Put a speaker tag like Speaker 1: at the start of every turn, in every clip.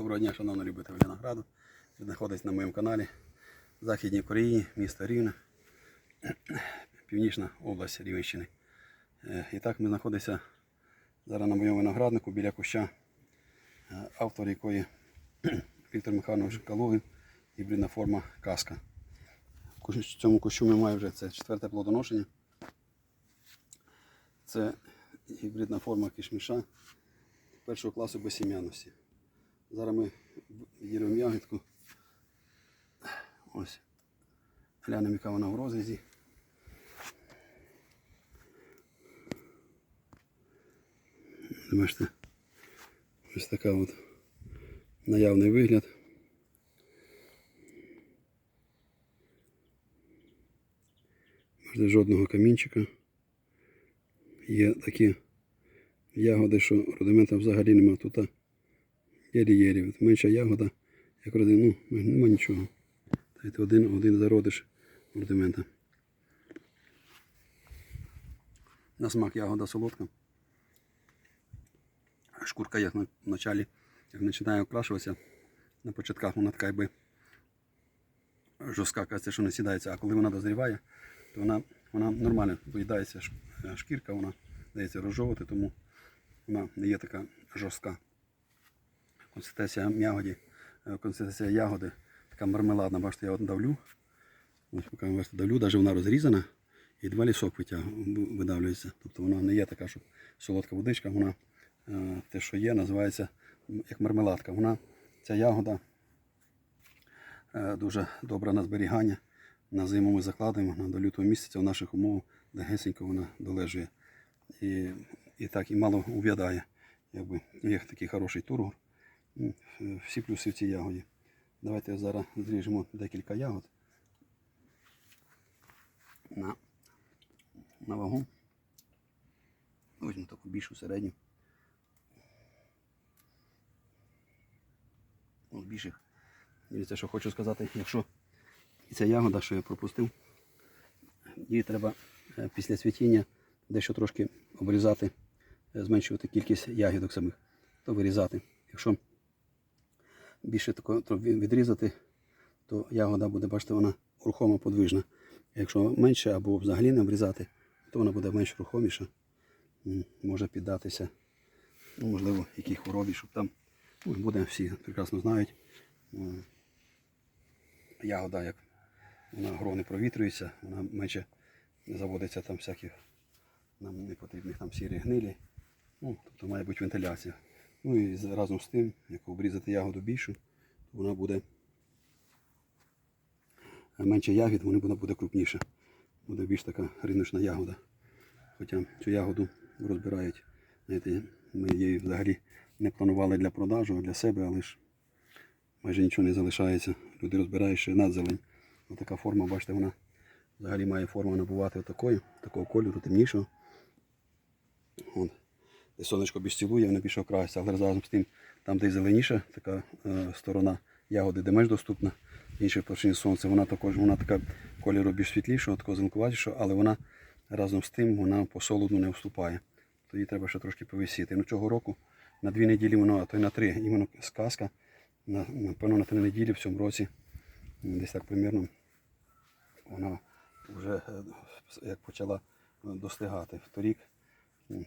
Speaker 1: Доброго дня, шановні любителі винограду. Ви знаходитесь на моєму каналі в Західній Кореї, місто Рівне, Північна область Рівненщини. Е, І так ми знаходимося зараз на моєму винограднику біля куща, е, автор якої Віктор Михайлович Калугин, гібридна форма каска. Кущ- Цьому кущу ми маємо вже це четверте плодоношення. Це гібридна форма кишміша першого класу безсім'яності. Зараз ми відірвемо ягідку. Ось. Глянемо, яка вона в розрізі. Бачите, ось така от наявний вигляд. Бачите, жодного камінчика. Є такі ягоди, що рудимента взагалі немає. Тут єрі-єрі. Менша ягода, як родин, ну, нема нічого. Та це один, один зародиш рудимента. На смак ягода солодка. Шкурка як на началі, як починає окрашуватися, на початках вона така якби жорстка, кажеться, що не сідається, а коли вона дозріває, то вона, вона нормально виїдається е, шкірка, вона дається розжовувати, тому вона не є така жорстка. Консистенція ягоді, е, консистенція ягоди така мармеладна, бачите, я от давлю. Ось поки бачите, давлю, навіть вона розрізана і два сок витяг- видавлюється. Тобто вона не є така, що солодка водичка, вона е, те, що є, називається як мармеладка. Вона, ця ягода е, дуже добра на зберігання. На зиму ми закладаємо на до лютого місяця в наших умовах, де гесенько вона долежує. І, і так і мало ув'ядає. Якби є такий хороший тургор. Всі плюси в цій ягоді. Давайте зараз зріжемо декілька ягод на, на вагу. Візьмемо таку більшу середню. Ось більших. Дивіться, що хочу сказати, якщо ця ягода, що я пропустив, її треба е, після цвітіння дещо трошки обрізати, е, зменшувати кількість ягідок самих, то вирізати. Якщо більше тако відрізати, то ягода буде, бачите, вона рухома подвижна. Якщо менше або взагалі не обрізати, то вона буде менш рухоміша, може піддатися, ну, можливо, якій хворобі, щоб там ну, буде, всі прекрасно знають. Ягода, як вона грони провітрюється, вона менше заводиться там всяких нам непотрібних там сірі гнилі. Ну, тобто має бути вентиляція. Ну і разом з тим, як обрізати ягоду більшу, то вона буде менше ягід, вона буде, буде крупніша. Буде більш така риночна ягода. Хоча цю ягоду розбирають. Знаєте, ми її взагалі не планували для продажу, а для себе, але ж майже нічого не залишається. Люди розбирають ще надзелень. Ось така форма, бачите, вона взагалі має форму набувати отакої, такого кольору, темнішого. От. Сонечко більш цілує, вона більше окраситься, але разом з тим, там, де зеленіша така е, сторона ягоди, де менш доступна, іншої площині сонця, вона також вона така кольору більш світлішого, такого зеленкуватішого, але вона разом з тим вона по солоду не вступає. То її треба ще трошки повисіти. Ну цього року на дві неділі воно, а то й на три, іменно сказка, на, напевно, на три неділі в цьому році, десь так примірно, вона вже е, як почала достигати. Вторік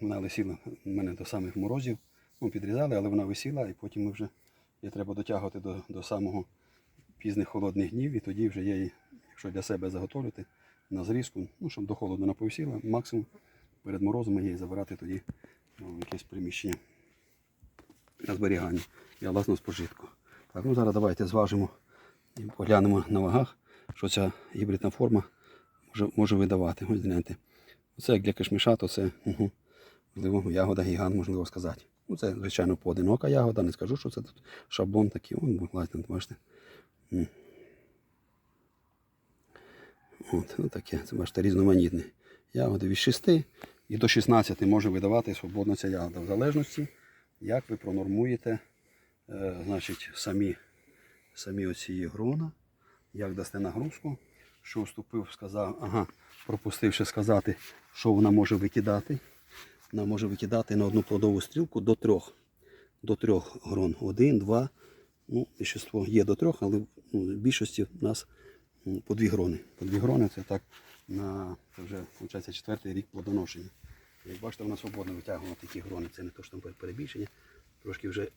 Speaker 1: вона висіла в мене до самих морозів. Ну, підрізали, але вона висіла, і потім ми вже її треба дотягувати до, до самого пізних холодних днів, і тоді вже я її, якщо для себе заготовлювати на зрізку, ну, щоб до холоду вона повисіла, максимум перед морозом її забирати тоді ну, в якесь приміщення на зберігання і власного спожитку. Так, ну зараз давайте зважимо і поглянемо на вагах, що ця гібридна форма може, може видавати. Ось гляньте. Це як для кишміша, то це угу, можливо, ягода гігант, можливо сказати. Ну, це, звичайно, поодинока ягода, не скажу, що це тут шаблон такий. Вон, бачите, бачите. От, ну таке, це бачите, різноманітне. Ягоди від 6 і до 16 може видавати свободно ця ягода. В залежності, як ви пронормуєте е, значить, самі, самі оці грона, як дасте нагрузку, що вступив, сказав, ага, пропустив ще сказати, що вона може викидати. Вона може викидати на одну плодову стрілку до трьох. До трьох грон. Один, два, Ну, більшість є до трьох, але ну, в більшості в нас по дві грони. По дві грони це так на це вже виходить, четвертий рік плодоношення. Як бачите, вона свободно витягувала такі грони. Це не то, що там перебільшення. Трошки вже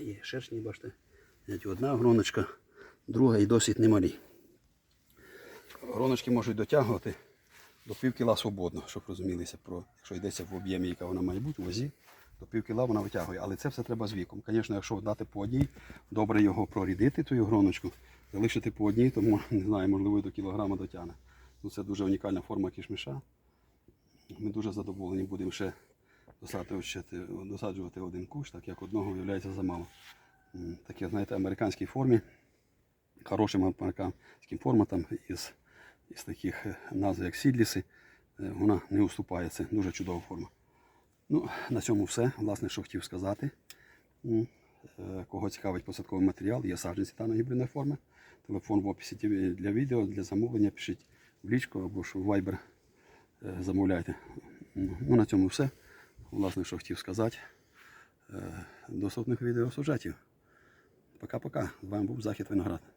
Speaker 1: є шершні, бачите. Одна гроночка, друга і досить немалі. Гроночки можуть дотягувати до пів кіла свободно, щоб розумілися про, якщо йдеться в об'ємі, яка вона має бути, у вазі, до пів кіла вона витягує. Але це все треба з віком. Звісно, якщо дати по одній, добре його прорідити, ту гроночку, залишити по одній, то не знаю, можливо, до кілограма дотягне. Ну, це дуже унікальна форма кішмиша. Ми дуже задоволені будемо ще досаджувати, досаджувати один кущ, так як одного виявляється замало. Таке, знаєте, американській формі, хорошим американським форматам із, із таких е, назв, як сідліси, е, вона не уступає. Це дуже чудова форма. Ну, на цьому все. Власне, що хотів сказати. Е, Кого цікавить посадковий матеріал, є саджанці даної гібридної форми. Телефон в описі для відео, для замовлення пишіть в лічку або ж в Viber замовляйте. Ну, на цьому все. Власне, що хотів сказати. До наступних відео. Пока-пока. З вами був Захід Виноград.